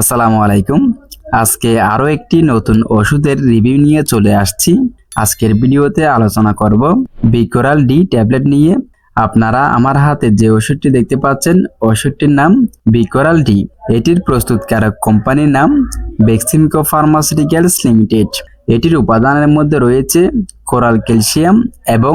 আসসালামু আলাইকুম। আজকে আরও একটি নতুন ওষুধের রিভিউ নিয়ে চলে আসছি। আজকের ভিডিওতে আলোচনা করব বিকোরাল ডি ট্যাবলেট নিয়ে। আপনারা আমার হাতে যে ওষুধটি দেখতে পাচ্ছেন, ওষুধটির নাম বিকোরাল ডি। এটির প্রস্তুতকারক কোম্পানির নাম বেক্সিমকো ফার্মাসিউটিক্যালস লিমিটেড। এটির উপাদানের মধ্যে রয়েছে কোরাল ক্যালসিয়াম এবং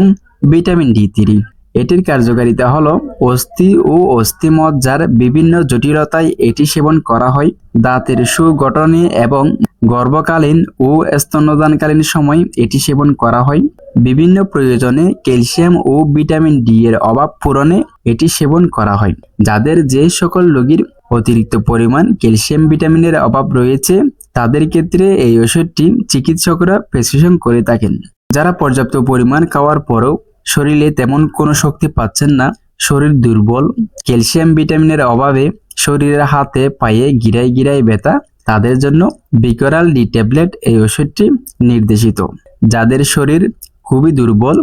ভিটামিন ডি থ্রি। এটির কার্যকারিতা হল অস্থি ও অস্থিমজ্জার বিভিন্ন জটিলতায় এটি সেবন করা হয়। দাঁতের সুগঠনে এবং গর্ভকালীন ও স্তন্যদানকালীন সময় এটি সেবন করা হয়। বিভিন্ন প্রয়োজনে ক্যালসিয়াম ও ভিটামিন ডি এর অভাব পূরণে এটি সেবন করা হয়, যাদের যে সকল রোগীর অতিরিক্ত পরিমাণ ক্যালসিয়াম ভিটামিনের অভাব রয়েছে, তাদের ক্ষেত্রে এই ওষুধটি চিকিৎসকরা প্রেসক্রিপশন করে থাকেন। যারা পর্যাপ্ত পরিমাণ খাওয়ার পরেও শরীরে তেমন কোনো শক্তি পাচ্ছেন না। শরীর দুর্বল। ক্যালসিয়াম ভিটামিনের অভাবে শরীরের হাতে, পায়ে গিরায় গিরায় ব্যথা। তাদের জন্য বিকরাল ডি ট্যাবলেট এই ওষুধটি নির্দেশিত। যাদের শরীর খুবই দুর্বল,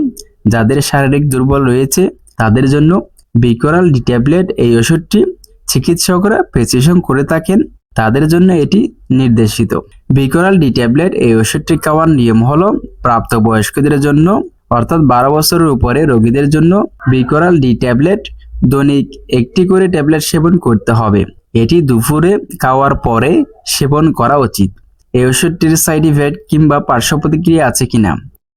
যাদের শারীরিক দুর্বল রয়েছে, তাদের জন্য বিকরাল ডি ট্যাবলেট এই ওষুধটি চিকিৎসকরা প্রেসক্রিপশন করে থাকেন। তাদের জন্য এটি নির্দেশিত। বিকরাল ডি ট্যাবলেট এই ওষুধটি খাওয়ার নিয়ম হলো, প্রাপ্তবয়স্কদের জন্য অর্থাৎ বারো বছরের উপরে রোগীদের জন্য বিকরাল ডি ট্যাবলেট, দৈনিক একটি করে ট্যাবলেট সেবন করতে হবে। এটি দুপুরে খাওয়ার পরে সেবন করা উচিত। এই ওষুধটির সাইড ইফেক্ট কিংবা পার্শ্ব প্রতিক্রিয়া আছে কিনা?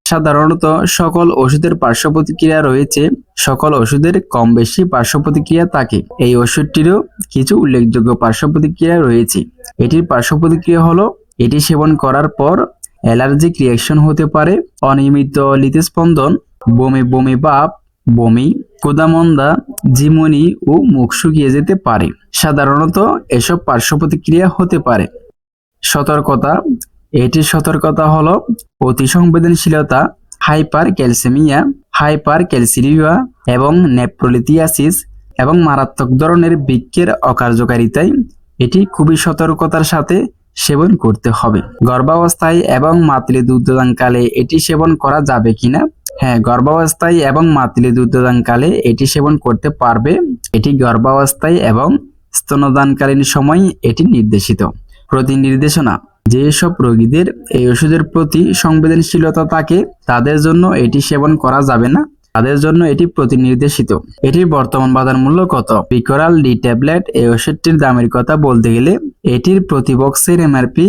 সাধারণত সকল ওষুধের পার্শ্ব প্রতিক্রিয়া রয়েছে, সকল ওষুধের কম বেশি পার্শ্ব প্রতিক্রিয়া থাকে। এই ওষুধটিরও কিছু উল্লেখযোগ্য পার্শ্ব প্রতিক্রিয়া রয়েছে। এটির পার্শ্ব প্রতিক্রিয়া হলো, এটি সেবন করার পর অ্যালার্জিক রিয়াকশন হতে পারে, অনিয়মিত লিতস্পন্দন বমি বমি ভাব, বমি, কোদামন্দা জিমনি ও মুখ শুকিয়ে যেতে পারে। সাধারণত এসব পার্শ্ব প্রতিক্রিয়া হতে পারে। সতর্কতা এটির সতর্কতা হলো অতি সংবেদনশীলতা হাইপার ক্যালসেমিয়া হাইপার ক্যালসিরিয়া এবং নেপ্রোলিথিয়াসিস এবং মারাত্মক ধরনের বৃক্ষের অকার্যকারিতায়। এটি খুবই সতর্কতার সাথে সেবন করতে হবে। গর্ভাবস্থায় এবং মাতৃ দুগ্ধদানকালে এটি সেবন করা যাবে কিনা? হ্যাঁ গর্ভাবস্থায় এবং মাতৃ দুগ্ধদানকালে এটি সেবন করতে পারবে। এটি গর্ভাবস্থায় এবং স্তনদানকালীন সময় এটি নির্দেশিত। প্রতি নির্দেশনা যেসব রোগীদের এই ওষুধের প্রতি সংবেদনশীলতা থাকে, তাদের জন্য এটি সেবন করা যাবে না? তাদের জন্য এটি প্রতিনির্দেশিত। এটির বর্তমান বাজার মূল্য কত? বিকরাল ডি ট্যাবলেট এই ওষুধটির দামের কথা বলতে গেলে এটির প্রতি বক্সের এমআরপি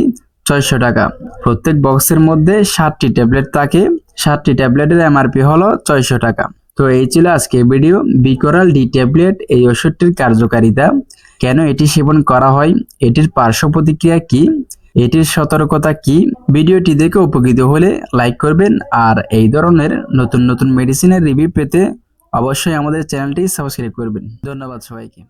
ছয়শো টাকা। প্রত্যেক বক্সের মধ্যে ষাটটি ট্যাবলেট থাকে। ষাটটি ট্যাবলেটের এমআরপি হলো ছয়শো টাকা। তো এই ছিল আজকে ভিডিও। বিকরাল ডি ট্যাবলেট এই ওষুধটির কার্যকারিতা। কেন এটি সেবন করা হয়? এটির পার্শ্ব প্রতিক্রিয়া কি? এটির সতর্কতা কি? ভিডিওটি দেখে উপকৃত হলে লাইক করবেন আর এই ধরনের নতুন নতুন মেডিসিনের রিভিউ পেতে অবশ্যই আমাদের চ্যানেলটি সাবস্ক্রাইব করবেন। ধন্যবাদ সবাইকে।